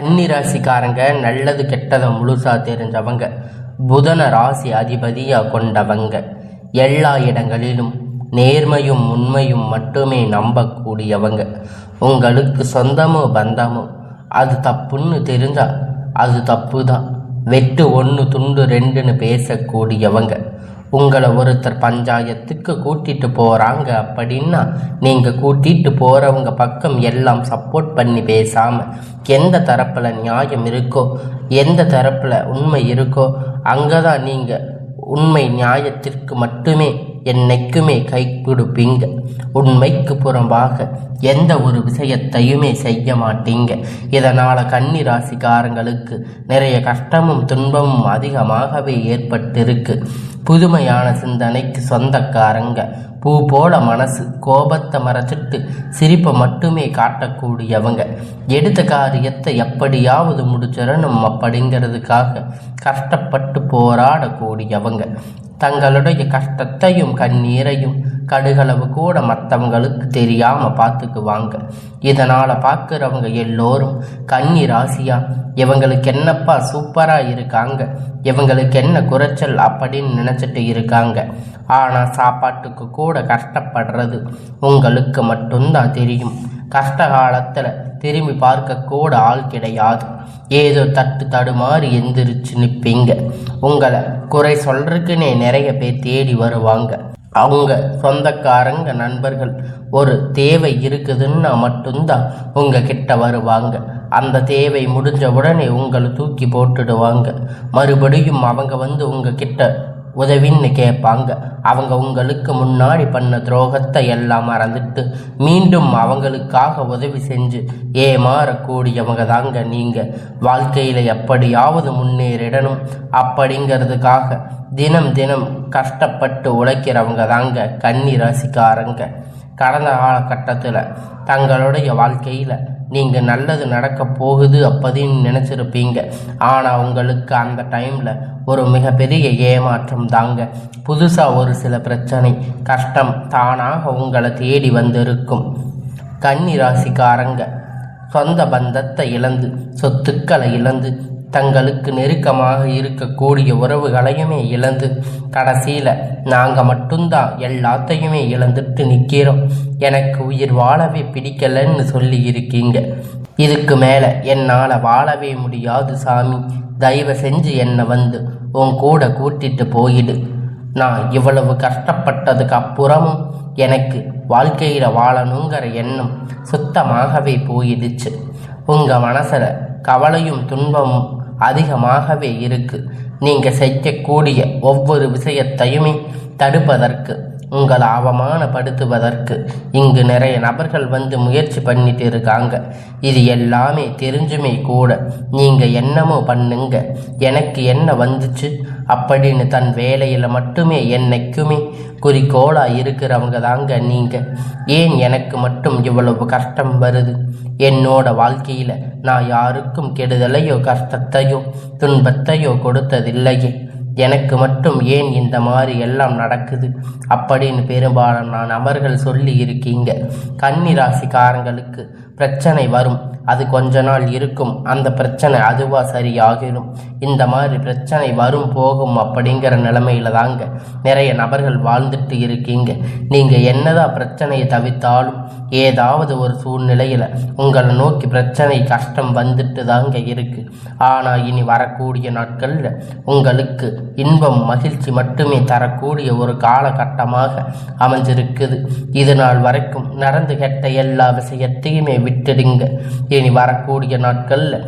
கன்னி ராசிக்காரங்க நல்லது கெட்டதை முழுசா தெரிஞ்சவங்க புதன ராசி அதிபதியாக கொண்டவங்க. எல்லா இடங்களிலும் நேர்மையும் உண்மையும் மட்டுமே நம்பக்கூடியவங்க. உங்களுக்கு சொந்தமோ பந்தமோ அது தப்புன்னு தெரிஞ்சா அது தப்பு தான் வெட்டு ஒன்று துண்டு ரெண்டுன்னு பேசக்கூடியவங்க. உங்களை ஒருத்தர் பஞ்சாயத்துக்கு கூட்டிட்டு போகிறாங்க அப்படின்னா நீங்கள் கூட்டிட்டு போகிறவங்க பக்கம் எல்லாம் சப்போர்ட் பண்ணி பேசாமல் எந்த தரப்பில் நியாயம் இருக்கோ எந்த தரப்பில் உண்மை இருக்கோ அங்கே தான் நீங்கள் உண்மை நியாயத்திற்கு மட்டுமே என்னைக்குமே கை கொடுப்பீங்க. உண்மைக்கு புறம்பாக எந்த ஒரு விஷயத்தையுமே செய்ய மாட்டீங்க. இதனால் கன்னி ராசிக்காரங்களுக்கு நிறைய கஷ்டமும் துன்பமும் அதிகமாகவே ஏற்பட்டிருக்கு. புதுமையான சிந்தனைக்கு சொந்தக்காரங்க. பூ போல மனசு கோபத்தை மறைச்சிட்டு சிரிப்பை மட்டுமே காட்டக்கூடியவங்க. எடுத்த காரியத்தை எப்படியாவது முடிச்சிடணும் அப்படிங்கிறதுக்காக கஷ்டப்பட்டு போராடக்கூடியவங்க. தங்களுடைய கஷ்டத்தையும் கண்ணீரையும் கடுகளவு கூட மற்றவங்களுக்கு தெரியாமல் பார்த்துக்குவாங்க. இதனால் பார்க்குறவங்க எல்லோரும் கன்னி ராசியா இவங்களுக்கு என்னப்பா சூப்பராக இருக்காங்க இவங்களுக்கு என்ன குறைச்சல் அப்படின்னு நினச்சிட்டு இருக்காங்க. ஆனால் சாப்பாட்டுக்கு கூட கஷ்டப்படுறது உங்களுக்கு மட்டும்தான் தெரியும். கஷ்ட காலத்தில் திரும்பி பார்க்க கூட ஆள் கிடையாது. ஏதோ தட்டு தடுமாறி எந்திரிச்சு நிற்பீங்க உங்களை குறை சொல்றதுக்குன்னே நிறைய பேர் தேடி வருவாங்க. அவங்க சொந்தக்காரங்க நண்பர்கள் ஒரு தேவை இருக்குதுன்னா மட்டும்தான் உங்க கிட்ட வருவாங்க. அந்த தேவை முடிஞ்ச உடனே உங்களை தூக்கி போட்டுடுவாங்க. மறுபடியும் அவங்க வந்து உங்கள் கிட்ட உதவின்னு கேட்பாங்க. அவங்க உங்களுக்கு முன்னாடி பண்ண துரோகத்தை எல்லாம் மறந்துட்டு மீண்டும் அவங்களுக்காக உதவி செஞ்சு ஏமாறக்கூடியவங்க தாங்க நீங்கள் வாழ்க்கையில் எப்படியாவது முன்னேறிடணும். அப்படிங்கிறதுக்காக தினம் தினம் கஷ்டப்பட்டு உழைக்கிறவங்க தாங்க கன்னி ராசிக்காரங்க. கடந்த காலகட்டத்தில் தங்களுடைய வாழ்க்கையில் நீங்கள் நல்லது நடக்க போகுது அப்படின்னு நினச்சிருப்பீங்க. ஆனால் உங்களுக்கு அந்த டைமில் ஒரு மிகப்பெரிய ஏமாற்றம் தாங்க. புதுசாக ஒரு சில பிரச்சனை கஷ்டம் தானாக உங்களை தேடி வந்திருக்கும். கன்னி ராசிக்காரங்க சொந்த பந்தத்தை இழந்து சொத்துக்களை இழந்து தங்களுக்கு நெருக்கமாக இருக்கக்கூடிய உறவுகளையுமே இழந்து கடைசியில் நாங்கள் மட்டும்தான் எல்லாத்தையுமே இழந்துட்டு நிற்கிறோம் எனக்கு உயிர் வாழவே பிடிக்கலன்னு சொல்லி இருக்கீங்க. இதுக்கு மேலே என்னால் வாழவே முடியாது சாமி. தயவு செஞ்சு என்னை வந்து உன் கூட கூட்டிட்டு போயிடு. நான் இவ்வளவு கஷ்டப்பட்டதுக்கு அப்புறமும் எனக்கு வாழ்க்கையில் வாழணுங்கிற எண்ணம் சுத்தமாகவே போயிடுச்சு. உங்கள் மனசில் கவலையும் துன்பமும் அதிகமாகவே இருக்கு. நீங்கள் செய்யக்கூடிய ஒவ்வொரு விஷயத்தையுமே தடுப்பதற்கு உங்களை அவமானப்படுத்துவதற்கு இங்கு நிறைய நபர்கள் வந்து முயற்சி பண்ணிட்டு இருக்காங்க. இது எல்லாமே தெரிஞ்சுமே கூட நீங்கள் என்னமோ பண்ணுங்க. எனக்கு என்ன வந்துச்சு? அப்படின்னு தன் வேலையில் மட்டுமே என்னைக்குமே குறிக்கோளாக இருக்கிறவங்க தாங்க நீங்கள் ஏன் எனக்கு மட்டும் இவ்வளவு கஷ்டம் வருது? என்னோட வாழ்க்கையில் நான் யாருக்கும் கெடுதலையோ கஷ்டத்தையோ துன்பத்தையோ கொடுத்ததில்லையே. எனக்கு மட்டும் ஏன் இந்த மாதிரி எல்லாம் நடக்குது? அப்படின்னு பெரும்பாலான நபர்கள் சொல்லி இருக்கீங்க. கன்னி ராசிக்காரங்களுக்கு பிரச்சனை வரும். அது கொஞ்ச நாள் இருக்கும். அந்த பிரச்சனை அதுவாக சரியாகிடும் இந்த மாதிரி பிரச்சனை வரும் போகும் அப்படிங்கிற நிலைமையில தாங்க நிறைய நபர்கள் வாழ்ந்துட்டு இருக்கீங்க. நீங்கள் என்னதான் பிரச்சனையை தவிர்த்தாலும் ஏதாவது ஒரு சூழ்நிலையில் உங்களை நோக்கி பிரச்சனை கஷ்டம் வந்துட்டு தாங்க இருக்கு. ஆனால் இனி வரக்கூடிய நாட்களில் உங்களுக்கு இன்பம் மகிழ்ச்சி மட்டுமே தரக்கூடிய ஒரு காலகட்டமாக அமைஞ்சிருக்குது. இது நாள் வரைக்கும் நடந்து கெட்ட எல்லா விஷயத்தையுமே விட்டுடுங்க. இனி வரக்கூடிய நாட்களில்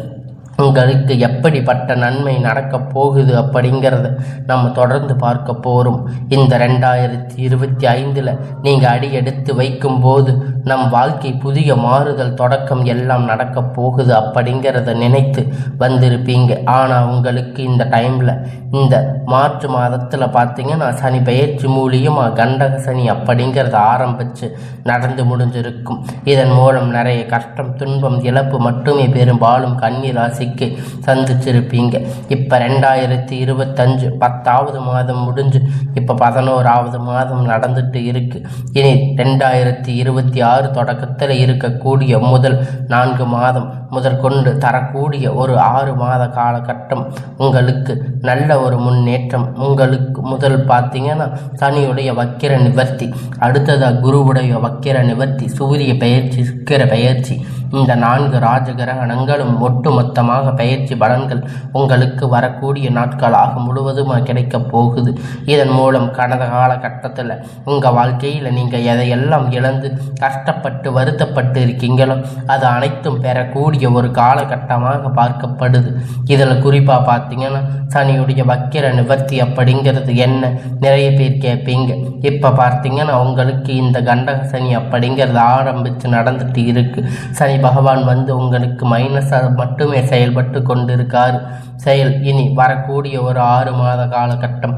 உங்களுக்கு எப்படிப்பட்ட நன்மை நடக்கப் போகுது அப்படிங்கிறத நம்ம தொடர்ந்து பார்க்க போகிறோம் இந்த ரெண்டாயிரத்தி இருபத்தி ஐந்தில் நீங்கள் அடி எடுத்து வைக்கும்போது நம் வாழ்க்கை புதிய மாறுதல் தொடக்கம் எல்லாம் நடக்கப் போகுது அப்படிங்கிறத நினைத்து வந்திருப்பீங்க. ஆனால் உங்களுக்கு இந்த டைமில் இந்த மார்ச் மாதத்தில் பார்த்தீங்கன்னா சனி பயிற்சி மூலியமாக கண்டக சனி அப்படிங்கிறத ஆரம்பித்து நடந்து முடிஞ்சிருக்கும். இதன் மூலம் நிறைய கஷ்டம் துன்பம் இழப்பு மட்டுமே பெரும்பாலும் கண்ணீராசி ராசிக்கு சந்திச்சிருப்பீங்க. இப்போ ரெண்டாயிரத்தி இருபத்தஞ்சு பத்தாவது மாதம் முடிஞ்சு இப்போ பதினோராவது மாதம் நடந்துட்டு இருக்கு. இனி ரெண்டாயிரத்தி இருபத்தி ஆறு தொடக்கத்தில் இருக்கக்கூடிய முதல் நான்கு மாதம் முதற்கொண்டு தரக்கூடிய ஒரு ஆறு மாத காலகட்டம் உங்களுக்கு நல்ல ஒரு முன்னேற்றம். உங்களுக்கு முதல் பார்த்தீங்கன்னா சனியுடைய வக்கிர நிவர்த்தி அடுத்ததாக குருவுடைய வக்கிர நிவர்த்தி சூரிய பயிற்சி சுக்கிர பயிற்சி இந்த நான்கு ராஜகிரகணங்களும் ஒட்டுமொத்தமாக பயிற்சி பலன்கள் உங்களுக்கு வரக்கூடிய நாட்களாக முழுவதும் கிடைக்கப் போகுது. இதன் மூலம் கடந்த காலகட்டத்தில் உங்கள் வாழ்க்கையில் நீங்கள் எதையெல்லாம் இழந்து கஷ்டப்பட்டு வருத்தப்பட்டு இருக்கீங்களோ அது அனைத்தும் பெறக்கூடிய ஒரு காலகட்டமாக பார்க்கப்படுது. இதில் குறிப்பாக பார்த்தீங்கன்னா சனியுடைய வக்கிர நிவர்த்தி அப்படிங்கிறது என்ன? நிறைய பேர் கேட்பீங்க. இப்போ பார்த்தீங்கன்னா உங்களுக்கு இந்த கண்டக சனி அப்படிங்கிறது ஆரம்பித்து நடந்துட்டு இருக்கு. சனி பகவான் வந்து உங்களுக்கு மைனஸாக மட்டுமே செயல்பட்டு கொண்டிருக்கார். செயல் இனி வரக்கூடிய ஒரு ஆறு மாத காலகட்டம்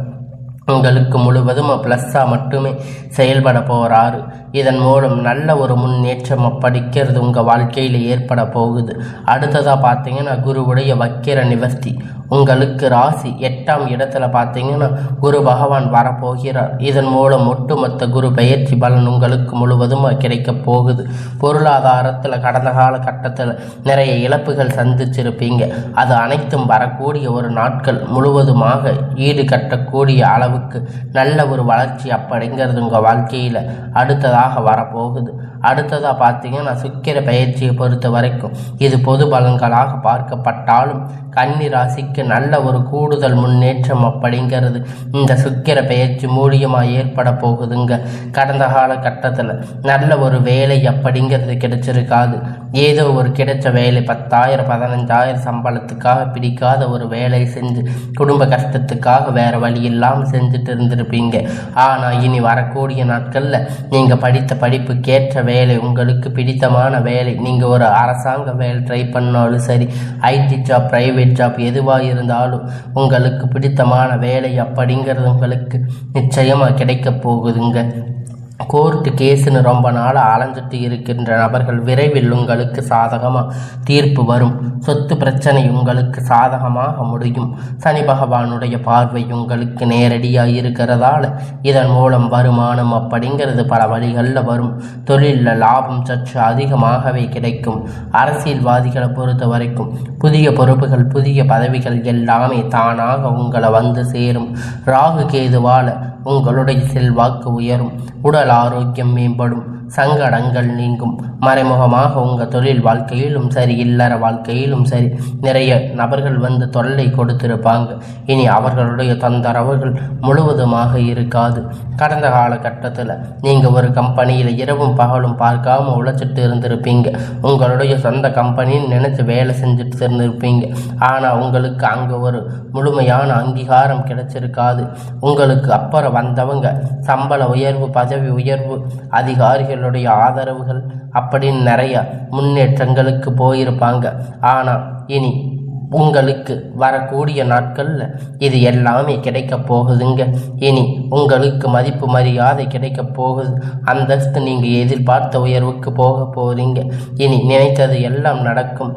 உங்களுக்கு முழுவதும் ப்ளஸ்ஸாக மட்டுமே செயல்பட போகிறாரு இதன் மூலம் நல்ல ஒரு முன்னேற்றம் அப்படிக்கிறது உங்கள் வாழ்க்கையில் ஏற்பட போகுது. அடுத்ததாக பார்த்தீங்கன்னா குருவுடைய வக்கிர நிவர்த்தி. உங்களுக்கு ராசி எட்டாம் இடத்துல பார்த்தீங்கன்னா குரு பகவான் வரப்போகிறார். இதன் மூலம் ஒட்டுமொத்த குரு பயிற்சி பலன் உங்களுக்கு முழுவதும் கிடைக்க போகுது. பொருளாதாரத்தில் கடந்த கால கட்டத்தில் நிறைய இழப்புகள் சந்திச்சிருப்பீங்க. அது அனைத்தும் வரக்கூடிய ஒரு நாட்கள் முழுவதுமாக ஈடு கட்டக்கூடிய அளவுக்கு நல்ல ஒரு வளர்ச்சி அப்படிங்கிறது உங்கள் வாழ்க்கையில். அடுத்ததாக வரப்போகுது. அடுத்ததாக பார்த்தீங்கன்னா சுக்கிர பயிற்சியை பொறுத்த வரைக்கும் இது பொது பலன்களாக பார்க்கப்பட்டாலும் கன்னி ராசிக்கு நல்ல ஒரு கூடுதல் முன்னேற்றம் அப்படிங்கிறது இந்த சுக்கிர பயிற்சி மூலியமாக ஏற்பட போகுதுங்க. கடந்த காலகட்டத்தில் நல்ல ஒரு வேலை அப்படிங்கிறது கிடைச்சிருக்காது. ஏதோ ஒரு கிடைச்ச வேலை பத்தாயிரம் பதினஞ்சாயிரம் சம்பளத்துக்காக பிடிக்காத ஒரு வேலை செஞ்சு குடும்ப கஷ்டத்துக்காக வேறு வழி இல்லாமல் செஞ்சுட்டு இருந்திருப்பீங்க. ஆனால் இனி வரக்கூடிய நாட்களில் நீங்கள் படித்த படிப்புக்கேற்ற வேலை உங்களுக்கு பிடித்தமான வேலை. நீங்கள் ஒரு அரசாங்க வேலை ட்ரை பண்ணாலும் சரி ஐடி ஜாப் ப்ரைவேட் ஜாப் எதுவாக இருந்தாலும் உங்களுக்கு பிடித்தமான வேலை அப்படிங்கிறது உங்களுக்கு நிச்சயமாக கிடைக்க போகுதுங்க. கோர்ட்டு கேஸுன்னு ரொம்ப நாள் அலைஞ்சிட்டு இருக்கின்ற நபர்கள் விரைவில் உங்களுக்கு சாதகமாக தீர்ப்பு வரும். சொத்து பிரச்சனை உங்களுக்கு சாதகமாக முடியும். சனி பகவானுடைய பார்வை உங்களுக்கு நேரடியாக இருக்கிறதால இதன் மூலம் வருமானம் அப்படிங்கிறது பல வழிகளில் வரும். தொழிலில் லாபம் சற்று அதிகமாகவே கிடைக்கும். அரசியல்வாதிகளை பொறுத்த வரைக்கும் புதிய பொறுப்புகள் புதிய பதவிகள் எல்லாமே தானாக உங்களை வந்து சேரும். ராகு கேதுவால உங்களுடைய செல்வாக்கு உயரும் உடல் ஆரோக்கியம் மேம்படும். சங்கடங்கள் நீங்கும். மறைமுகமாக உங்கள் தொழில் வாழ்க்கையிலும் சரி இல்லற வாழ்க்கையிலும் சரி நிறைய நபர்கள் வந்து தொல்லை கொடுத்திருப்பாங்க. இனி அவர்களுடைய தொந்தரவுகள் முழுவதுமாக இருக்காது. கடந்த காலகட்டத்தில் நீங்கள் ஒரு கம்பெனியில் இரவும் பகலும் பார்க்காம உழைச்சிட்டு இருந்திருப்பீங்க. உங்களுடைய சொந்த கம்பெனின்னு நினச்சி வேலை செஞ்சுட்டு இருந்திருப்பீங்க. ஆனால் உங்களுக்கு அங்கே ஒரு முழுமையான அங்கீகாரம் கிடைச்சிருக்காது. உங்களுக்கு அப்புறம் வந்தவங்க சம்பள உயர்வு பதவி உயர்வு அதிகாரிகள் அவர்களுடைய ஆதரவுகள் அப்படின்னு நிறைய முன்னேற்றங்களுக்கு போயிருப்பாங்க. ஆனால் இனி உங்களுக்கு வரக்கூடிய நாட்களில் இது எல்லாமே கிடைக்க போகுதுங்க. இனி உங்களுக்கு மதிப்பு மரியாதை கிடைக்க போகுது. அந்தஸ்து நீங்கள் எதிர்பார்த்த உயர்வுக்கு போக போகிறீங்க இனி நினைத்தது எல்லாம் நடக்கும்.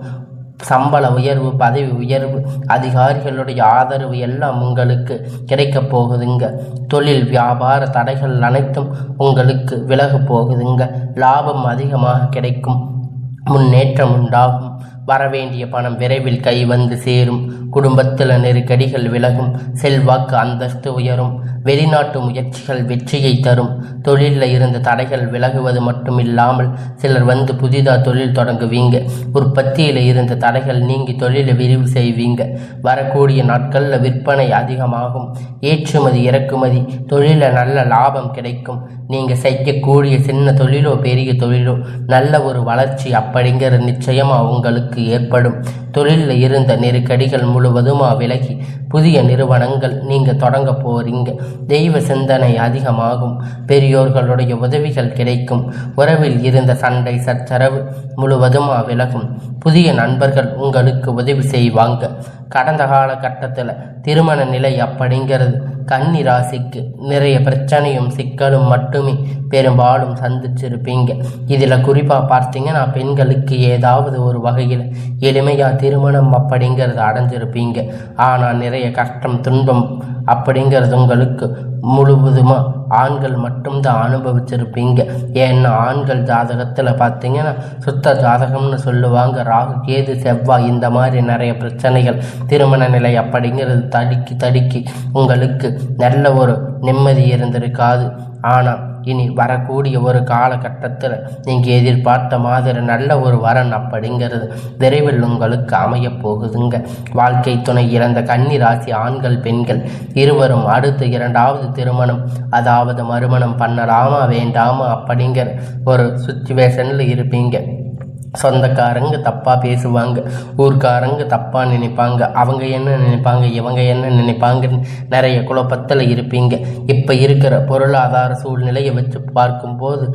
சம்பள உயர்வு பதவி உயர்வு அதிகாரிகளுடைய ஆதரவு எல்லாம் உங்களுக்கு கிடைக்கப் போகுதுங்க. தொழில் வியாபார தடைகள் அனைத்தும் உங்களுக்கு விலக போகுதுங்க. லாபம் அதிகமாக கிடைக்கும். முன்னேற்றம் உண்டாகும். வரவேண்டிய பணம் விரைவில் கை வந்து சேரும். குடும்பத்தில் நெருக்கடிகள் விலகும். செல்வாக்கு அந்தஸ்து உயரும். வெளிநாட்டு முயற்சிகள் வெற்றியை தரும். தொழிலில் இருந்த தடைகள் விலகுவது மட்டும் இல்லாமல் சிலர் வந்து புதிதாக தொழில் தொடங்குவீங்க. உற்பத்தியில் இருந்த தடைகள் நீங்கி தொழிலை விரிவு செய்வீங்க. வரக்கூடிய நாட்களில் விற்பனை அதிகமாகும். ஏற்றுமதி இறக்குமதி தொழிலில் நல்ல லாபம் கிடைக்கும். நீங்கள் செய்யக்கூடிய சின்ன தொழிலோ பெரிய தொழிலோ நல்ல ஒரு வளர்ச்சி அப்படிங்கிற நிச்சயமாக உங்களுக்கு ஏற்படும் தொழிலில் இருந்த நெருக்கடிகள் முழுவதுமா விலகி புதிய நிறுவனங்கள் நீங்கள் தொடங்க போறீங்க. தெய்வ சிந்தனை அதிகமாகும். பெரியோர்களுடைய உதவிகள் கிடைக்கும். உறவில் இருந்த சண்டை சச்சரவு முழுவதுமா விலகும். புதிய நண்பர்கள் உங்களுக்கு உதவி செய்வாங்க. கடந்த காலகட்டத்தில் திருமண நிலை அப்படிங்கிறது கன்னி ராசிக்கு நிறைய பிரச்சனையும் சிக்கலும் மட்டுமே பெரும்பாலும் சந்திச்சிருப்பீங்க. இதில் குறிப்பாக பார்த்தீங்கன்னா பெண்களுக்கு ஏதாவது ஒரு வகையில் எளிமையாக திருமணம் அப்படிங்கிறது அடைஞ்சிருப்பீங்க. ஆனால் நிறைய கஷ்டம் துன்பம் அப்படிங்கிறது உங்களுக்கு முழுவதுமாக ஆண்கள் மட்டும்தான் அனுபவிச்சிருப்பீங்க. ஏன்னா ஆண்கள் ஜாதகத்தில் பார்த்தீங்கன்னா சுத்த ஜாதகம்னு சொல்லுவாங்க. ராகு கேது செவ்வாய் இந்த மாதிரி நிறைய பிரச்சனைகள். திருமண நிலை அப்படிங்கிறது தடுக்கி தடுக்கி உங்களுக்கு நல்ல ஒரு நிம்மதி இருந்திருக்காது. ஆனால் இனி வரக்கூடிய ஒரு காலகட்டத்தில் நீங்கள் எதிர்பார்த்த மாதிரி நல்ல ஒரு வரன் அப்படிங்கிறது விரைவில் உங்களுக்கு அமையப் போகுதுங்க. வாழ்க்கை துணை இறந்த கன்னி ராசி ஆண்கள் பெண்கள் இருவரும் அடுத்த இரண்டாவது திருமணம் அதாவது மறுமணம் பண்ணலாமா வேண்டாமா அப்படிங்கிற ஒரு சுச்சுவேஷனில் இருப்பீங்க. சொந்தக்காரங்க தப்பாக பேசுவாங்க ஊர்க்காரங்க தப்பாக நினைப்பாங்க அவங்க என்ன நினைப்பாங்க இவங்க என்ன நினைப்பாங்கன்னு நிறைய குழப்பத்தில் இருப்பீங்க. இப்போ இருக்கிற பொருளாதார சூழ்நிலையை வச்சு பார்க்கும்போது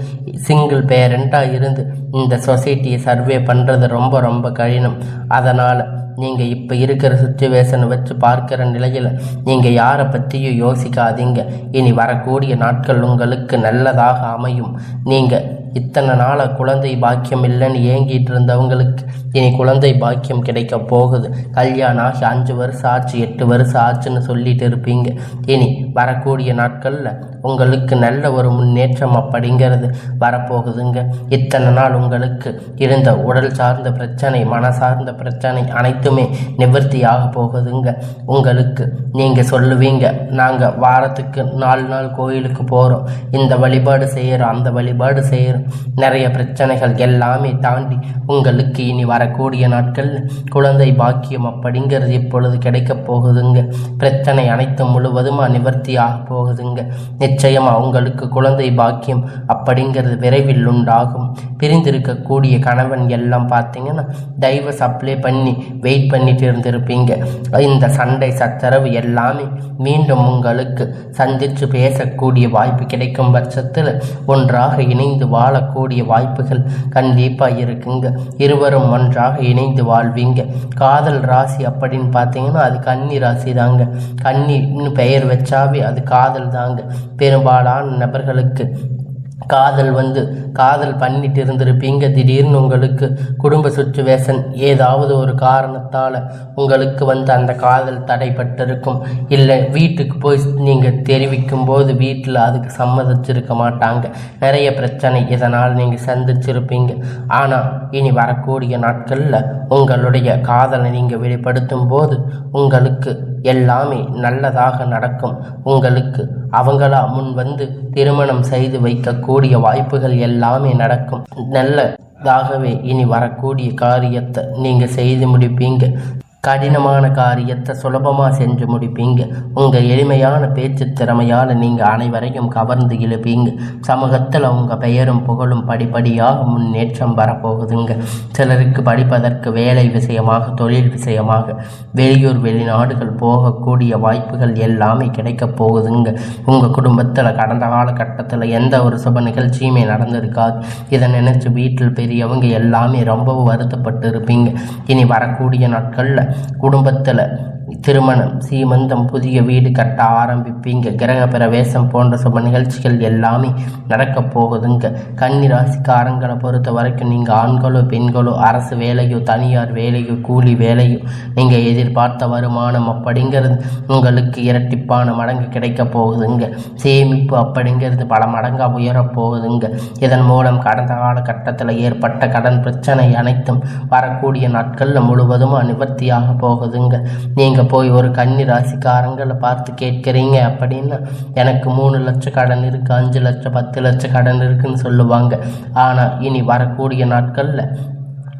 சிங்கிள் பேரண்ட்டாக இருந்து இந்த சொசைட்டியை சர்வே பண்ணுறது ரொம்ப ரொம்ப கடினம். அதனால் நீங்கள் இப்போ இருக்கிற சுச்சுவேஷனை வச்சு பார்க்குற நிலையில் நீங்கள் யாரை பற்றியும் யோசிக்காதீங்க. இனி வரக்கூடிய நாட்கள் உங்களுக்கு நல்லதாக அமையும். நீங்கள் இத்தனை நாளாக குழந்தை பாக்கியம் இல்லைன்னு ஏங்கிட்டு இருந்தவங்களுக்கு இனி குழந்தை பாக்கியம் கிடைக்க போகுது. கல்யாணம் ஆகி அஞ்சு வருஷம் ஆச்சு எட்டு வருஷம் ஆச்சுன்னு சொல்லிட்டு இருப்பீங்க. இனி வரக்கூடிய நாட்களில் உங்களுக்கு நல்ல ஒரு முன்னேற்றம் அப்படிங்கிறது வரப்போகுதுங்க. இத்தனை நாள் உங்களுக்கு இருந்த உடல் சார்ந்த பிரச்சனை மனசார்ந்த பிரச்சனை அனைத்துமே நிவர்த்தியாக போகுதுங்க. உங்களுக்கு நீங்கள் சொல்லுவீங்க நாங்கள் வாரத்துக்கு நாலு நாள் கோயிலுக்கு போகிறோம் இந்த வழிபாடு செய்கிறோம் அந்த வழிபாடு செய்கிறோம் நிறைய பிரச்சனைகள் எல்லாமே தாண்டி உங்களுக்கு இனி வரக்கூடிய நாட்கள் குழந்தை பாக்கியம் அப்படிங்கிறது இப்பொழுது கிடைக்க போகுதுங்க. பிரச்சனை அனைத்தும் முழுவதுமாக நிவர்த்தியாக போகுதுங்க. நிச்சயமாக உங்களுக்கு குழந்தை பாக்கியம் அப்படிங்கிறது விரைவில் உண்டாகும். பிரிந்திருக்கக்கூடிய கணவன் எல்லாம் பார்த்தீங்கன்னா டைவர்ஸ் அப்ளை பண்ணி வெயிட் பண்ணிட்டு இருந்திருப்பீங்க. இந்த சண்டை சச்சரவு எல்லாமே மீண்டும் உங்களுக்கு சந்தித்து பேசக்கூடிய வாய்ப்பு கிடைக்கும் பட்சத்தில் ஒன்றாக இணைந்து வாழக்கூடிய வாய்ப்புகள் கண்டிப்பாக இருக்குங்க. இருவரும் ஒன்றாக இணைந்து வாழ்வீங்க. காதல் ராசி அப்படின்னு பார்த்தீங்கன்னா அது கன்னி ராசி தாங்க. கன்னின்னு பெயர் வச்சாவே அது காதல் தாங்க. பெரும்பாலான நபர்களுக்கு காதல் வந்து காதல் பண்ணிட்டு இருந்திருப்பீங்க. திடீர்னு உங்களுக்கு குடும்ப சுச்சுவேஷன் ஏதாவது ஒரு காரணத்தால் உங்களுக்கு வந்து அந்த காதல் தடைப்பட்டிருக்கும். இல்லை வீட்டுக்கு போய் நீங்கள் தெரிவிக்கும் போது வீட்டில் அதுக்கு சம்மதிச்சிருக்க மாட்டாங்க. நிறைய பிரச்சனை இதனால் நீங்கள் சந்திச்சிருப்பீங்க. ஆனால் இனி வரக்கூடிய நாட்களில் உங்களுடைய காதலை நீங்கள் வெளிப்படுத்தும் போது உங்களுக்கு எல்லாமே நல்லதாக நடக்கும். உங்களுக்கு அவங்களா முன் வந்து திருமணம் செய்து வைக்கக்கூடிய வாய்ப்புகள் எல்லாமே நடக்கும். நல்லதாகவே இனி வரக்கூடிய காரியத்தை நீங்கள் செய்து முடிப்பீங்க. கடினமான காரியத்தை சுலபமாக செஞ்சு முடிப்பீங்க. உங்கள் எளிமையான பேச்சு திறமையால் நீங்கள் அனைவரையும் கவர்ந்து இழுப்பீங்க. சமூகத்தில் உங்கள் பெயரும் புகழும் படிப்படியாக முன்னேற்றம் வரப்போகுதுங்க. சிலருக்கு படிப்பதற்கு வேலை விஷயமாக தொழில் விஷயமாக வெளியூர் வெளிநாடுகள் போகக்கூடிய வாய்ப்புகள் எல்லாமே கிடைக்கப் போகுதுங்க. உங்கள் குடும்பத்தில் கடந்த காலகட்டத்தில் எந்த ஒரு சுப நிகழ்ச்சியுமே நடந்திருக்காது. இதை நினச்சி வீட்டில் பெரியவங்க எல்லாமே ரொம்பவும் வருத்தப்பட்டு இருப்பீங்க இனி வரக்கூடிய நாட்களில் குடும்பத்தில். திருமணம் சீமந்தம் புதிய வீடு கட்ட ஆரம்பிப்பீங்க. கிரக பிரவேசம் போன்ற சுப நிகழ்ச்சிகள் எல்லாமே நடக்க போகுதுங்க. கன்னி ராசிக்காரங்களை பொறுத்த வரைக்கும் நீங்கள் ஆண்களோ பெண்களோ அரசு வேலையோ தனியார் வேலையோ கூலி வேலையோ நீங்கள் எதிர்பார்த்த வருமானம் அப்படிங்கிறது உங்களுக்கு இரட்டிப்பான மடங்கு கிடைக்க போகுதுங்க. சேமிப்பு அப்படிங்கிறது பல மடங்காக உயரப் போகுதுங்க. இதன் மூலம் கடந்த காலகட்டத்தில் ஏற்பட்ட கடன் பிரச்சனை அனைத்தும் வரக்கூடிய நாட்களில் முழுவதுமாக நிவர்த்தியாக போகுதுங்க. நீங்கள் போய் ஒரு கன்னி ராசிக்காரங்களை பார்த்து கேட்குறீங்க அப்படின்னா எனக்கு மூணு லட்சம் கடன் இருக்குது அஞ்சு லட்சம் பத்து லட்சம் கடன் இருக்குன்னு சொல்லுவாங்க. ஆனால் இனி வரக்கூடிய நாட்களில்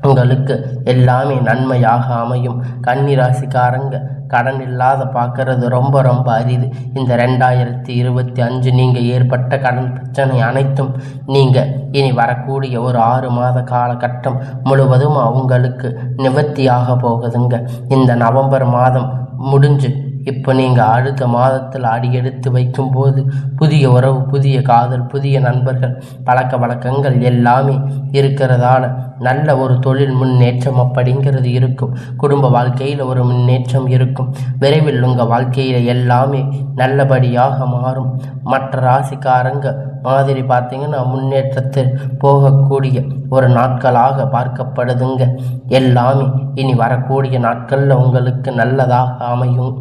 உங்களுக்கு எல்லாமே நன்மையாக அமையும் கன்னிராசிக்காரங்க கடன் இல்லாத பார்க்கறது ரொம்ப ரொம்ப அரிது. இந்த ரெண்டாயிரத்தி இருபத்தி அஞ்சு நீங்கள் ஏற்பட்ட கடன் பிரச்சனை அனைத்தும் நீங்கள் இனி வரக்கூடிய ஒரு ஆறு மாத காலகட்டம் முழுவதும் அவங்களுக்கு நிவர்த்தியாக போகுதுங்க. இந்த நவம்பர் மாதம் முடிஞ்சு இப்போ நீங்கள் அடுத்த மாதத்தில் அடியெடுத்து வைக்கும்போது புதிய உறவு புதிய காதல் புதிய நண்பர்கள் பழக்க வழக்கங்கள் எல்லாமே இருக்கிறதால நல்ல ஒரு தொழில் முன்னேற்றம் அப்படிங்கிறது இருக்கும். குடும்ப வாழ்க்கையில் ஒரு முன்னேற்றம் இருக்கும். விரைவில் உங்கள் வாழ்க்கையில் எல்லாமே நல்லபடியாக மாறும். மற்ற ராசிக்காரங்க மாதிரி பார்த்தீங்கன்னா முன்னேற்றத்தில் போகக்கூடிய ஒரு நாட்களாக பார்க்கப்படுதுங்க. எல்லாமே இனி வரக்கூடிய நாட்களில் உங்களுக்கு நல்லதாக அமையும்.